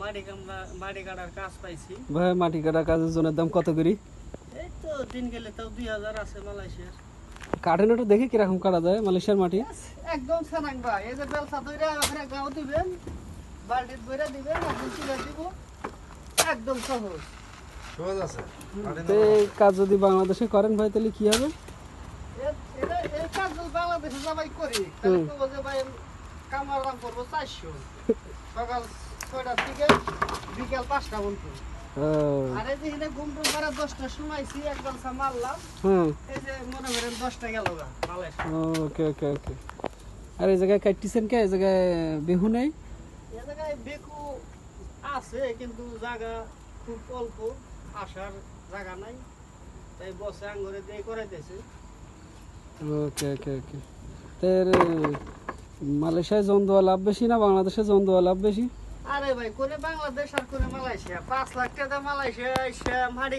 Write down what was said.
মাটি কামড়া মাটি কাটার কাজ পাইছি। ভাই মাটি কাটা কাজের জনের দাম কত করি? এই তো দিন গেলে তাও দুই হাজার আছে মালয়েশিয়ার। কাঠের একটু দেখি কীরকম কাটা যায় মালয়েশিয়ার মাটি। একদম সানাং ভাই এই যে বেলসা ধরে ওখানে গাও দিবেন বালতিত ভরে দিবেন একদম তুলে দিব। একদম সহজ। সহজ আছে এই কাজ যদি বাংলাদেশে করেন ভাই তাহলে কি হবে? এই কাজ বাংলাদেশে যাবাই করি তাহলে তো ভাই কামার দাম করব চারশো। সকাল ছয়টার থেকে বিকাল পাঁচটা পর্যন্ত। ও, আর এই যে এখানে ঘুম টুম করে দশটার এক মারলাম। এই যে মনে করেন দশটা গেল গা ওকে ওকে ওকে। আর এই জায়গায় কাটতেছেন কে? এই জায়গায় বেহু নেই? এ জায়গায় বেকু আছে কিন্তু জায়গা খুব অল্প। আসার জায়গা নাই। তাই বসে আঙ্গুরে দিয়ে করাইতেছে। ওকে ওকে ওকে। তো এর, মালয়েশিয়ায় জন দেওয়া লাভ বেশি না বাংলাদেশে জন দেওয়া লাভ বেশি? আরে ভাই করে বাংলাদেশ আর করে মালয়েশিয়া? পাঁচ লাখ টাকা মালয়েশিয়া কাটা